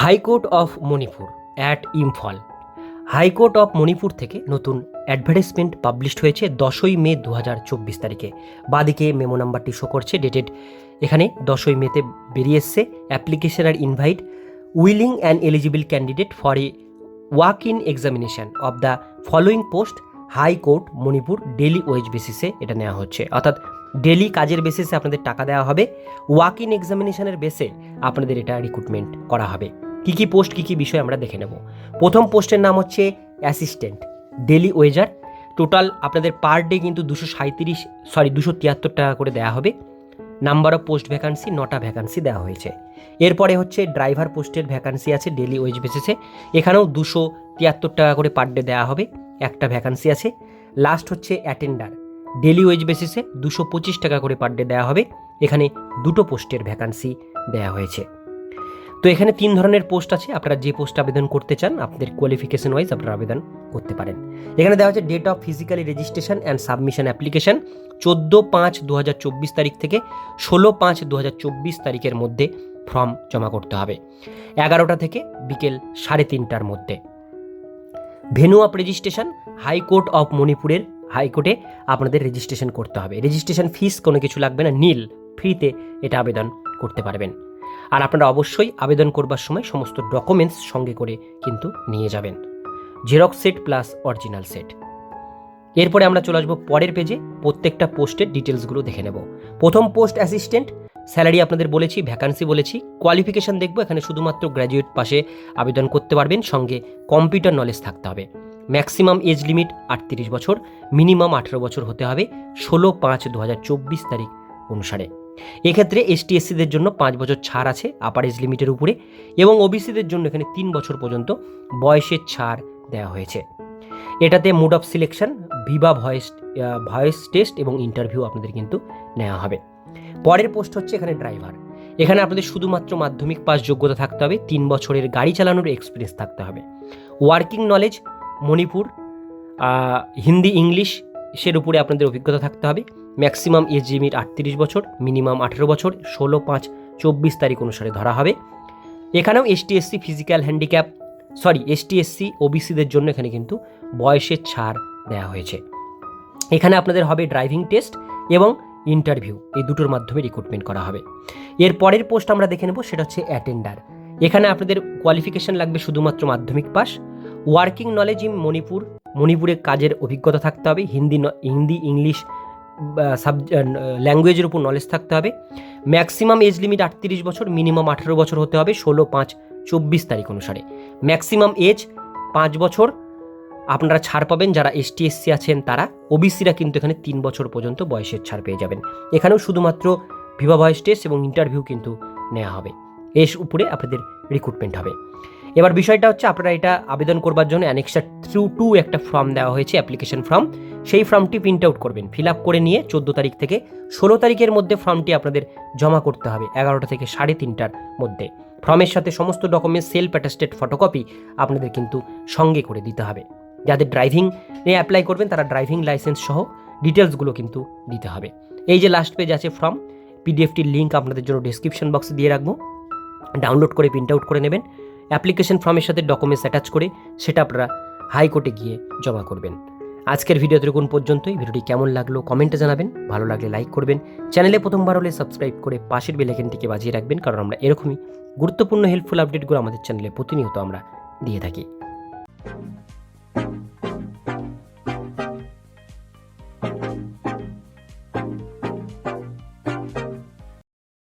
High court of Manipur at Imphal. High court of Manipur থেকে নতুন advertisement published হয়েছে দশই মে দু হাজার চব্বিশ তারিখে। বাদিকে মেমো নাম্বারটি শো করছে, ডেটেড এখানে দশই মেতে বেরিয়ে এসছে। Application are invite willing and eligible candidate for a walk in examination of the following post high court Manipur daily wage বেসিসে এটা নেওয়া হচ্ছে। অর্থাৎ ডেলি কাজের বেসিসে আপনাদের টাকা দেওয়া হবে। ওয়াক ইন এক্সামিনেশানের বেসে আপনাদের এটা রিক্রুটমেন্ট করা হবে। কী কী পোস্ট, কী কী বিষয় আমরা দেখে নেব। প্রথম পোস্টের নাম হচ্ছে অ্যাসিস্ট্যান্ট ডেলি ওয়েজার। টোটাল আপনাদের পার ডে কিন্তু দুশো সাঁত্রিশ সরি, দুশো তিয়াত্তর টাকা করে দেওয়া হবে। নাম্বার অফ পোস্ট ভ্যাকান্সি, নটা ভ্যাকান্সি দেওয়া হয়েছে। এরপরে হচ্ছে ড্রাইভার পোস্টের ভ্যাকান্সি আছে ডেলি ওয়েজ বেসিসে। এখানেও দুশো তিয়াত্তর টাকা করে পার ডে দেওয়া হবে, একটা ভ্যাকান্সি আছে। লাস্ট হচ্ছে অ্যাটেন্ডার ডেলি ওয়েজ বেসিসে দুশো পঁচিশ টাকা করে পার ডে দেওয়া হবে। এখানে দুটো পোস্টের ভ্যাকান্সি দেওয়া হয়েছে। তো এখানে তিন ধরনের পোস্ট আছে, আপনারা যে পোস্ট আবেদন করতে চান, আপনাদের কোয়ালিফিকেশন ওয়াইজ আপনারা আবেদন করতে পারেন। এখানে দেওয়া হচ্ছে date of physically registration and submission application চোদ্দ পাঁচ দু তারিখ থেকে ষোলো পাঁচ দু তারিখের মধ্যে ফর্ম জমা করতে হবে। এগারোটা থেকে বিকেল সাড়ে তিনটার মধ্যে। Venue of registration high court of মণিপুরের হাইকোর্টে আপনাদের রেজিস্ট্রেশন করতে হবে। রেজিস্ট্রেশন ফিস কোনো কিছু লাগবে না নীল ফ্রিতে এটা আবেদন করতে পারবেন। আর আপনারা অবশ্যই আবেদন করবার সময় সমস্ত ডকুমেন্টস সঙ্গে করে কিন্তু নিয়ে যাবেন। Xerox set plus original set এরপরে আমরা চলে আসব পরের পেজে প্রত্যেকটা পোস্টের ডিটেলসগুলো দেখে নেব। প্রথম পোস্ট অ্যাসিস্ট্যান্ট স্যালারি আপনাদের বলেছি ভ্যাকান্সি বলেছি। কোয়ালিফিকেশন দেখব, এখানে শুধুমাত্র গ্র্যাজুয়েট পাশে আবেদন করতে পারবেন। সঙ্গে কম্পিউটার নলেজ থাকতে হবে। ম্যাক্সিমাম এজ লিমিট আটত্রিশ বছর মিনিমাম আঠেরো বছর হতে হবে। ষোলো পাঁচ দু তারিখ অনুসারে। এক্ষেত্রে এসটি এসসিদের জন্য পাঁচ বছর ছাড় আছে আপার এজ লিমিটের উপরে এবং ওবিসিদের জন্য এখানে তিন বছর পর্যন্ত বয়সের ছাড় দেওয়া হয়েছে। এটাতে mode of selection viva voice voice test এবং ইন্টারভিউ আপনাদের কিন্তু নেওয়া হবে। পরের পোস্ট হচ্ছে এখানে ড্রাইভার এখানে আপনাদের শুধুমাত্র মাধ্যমিক পাস যোগ্যতা থাকতে হবে, তিন বছরের গাড়ি চালানোর এক্সপিরিয়েন্স থাকতে হবে। Working knowledge Manipur Hindi English সের উপরে আপনাদের অভিজ্ঞতা থাকতে হবে। ম্যাক্সিমাম এজ লিমিট আটত্রিশ বছর, মিনিমাম আঠেরো বছর, ষোলো পাঁচ চব্বিশ তারিখ অনুসারে ধরা হবে। এখানেও ST SC physical handicap, sorry ST SC ওবিসিদের জন্য এখানে কিন্তু বয়সের ছাড় দেওয়া হয়েছে। এখানে আপনাদের হবে ড্রাইভিং টেস্ট এবং ইন্টারভিউ, এই দুটোর মাধ্যমে রিক্রুটমেন্ট করা হবে। এর পরের পোস্ট আমরা দেখে নেব, সেটা হচ্ছে অ্যাটেন্ডার এখানে আপনাদের কোয়ালিফিকেশন লাগবে শুধুমাত্র মাধ্যমিক pass working knowledge in Manipur মণিপুরে কাজের অভিজ্ঞতা থাকতে হবে, হিন্দি হিন্দি, ইংলিশ সাব ল্যাঙ্গুয়েজের উপর নলেজ থাকতে হবে। ম্যাক্সিমাম এজ লিমিট আটত্রিশ বছর মিনিমাম আঠেরো বছর হতে হবে, ষোলো, পাঁচ, চব্বিশ তারিখ অনুসারে। ম্যাক্সিমাম এজ পাঁচ বছর, আপনারা ছাড় পাবেন, যারা এসটি এসসি আছেন তারা। ওবিসিরা কিন্তু এখানে তিন বছর পর্যন্ত বয়সের ছাড় পেয়ে যাবেন। এখানেও শুধুমাত্র ভিভা ভয়েস টেস্ট এবং ইন্টারভিউ কিন্তু নেওয়া হবে। এর উপরে আপনাদের রিক্রুটমেন্ট হবে। এবার বিষয়টা হচ্ছে আপনারা এটা আবেদন করবার জন্য অ্যানেক্সার থ্রু টু একটা ফর্ম দেওয়া হয়েছে অ্যাপ্লিকেশন ফর্ম সেই ফর্মটি প্রিন্ট আউট করবেন। ফিল আপ করে নিয়ে চোদ্দ তারিখ থেকে ষোলো তারিখের মধ্যে ফর্মটি আপনাদের জমা করতে হবে, এগারোটা থেকে সাড়ে তিনটার মধ্যে। ফর্মের সাথে সমস্ত ডকুমেন্ট সেলফ অ্যাটাস্টেড ফটোকপি আপনাদের কিন্তু সঙ্গে করে দিতে হবে। যাদের ড্রাইভিং এ অ্যাপ্লাই করবেন, তারা ড্রাইভিং লাইসেন্স সহ ডিটেলসগুলো কিন্তু দিতে হবে। এই যে লাস্ট পেজ আছে ফর্ম পিডিএফটির লিঙ্ক আপনাদের জন্য ডিসক্রিপশন বক্সে দিয়ে রাখব। ডাউনলোড করে প্রিন্ট আউট করে নেবেন। অ্যাপ্লিকেশন ফর্মের সাথে ডকুমেন্টস অ্যাটাচ করে সেটা আপনারা হাইকোর্টে গিয়ে জমা করবেন। আজকের ভিডিও দেখুন পর্যন্তই। ভিডিওটি কেমন লাগল কমেন্টে জানাবেন। ভালো লাগলে লাইক করবেন। চ্যানেলে প্রথমবার হলে সাবস্ক্রাইব করে পাশের বেলাইকেনটিকে বাজিয়ে রাখবেন, কারণ আমরা এরকমই গুরুত্বপূর্ণ হেল্পফুল আপডেটগুলো আমাদের চ্যানেলে প্রতিনিয়ত আমরা দিয়ে থাকি।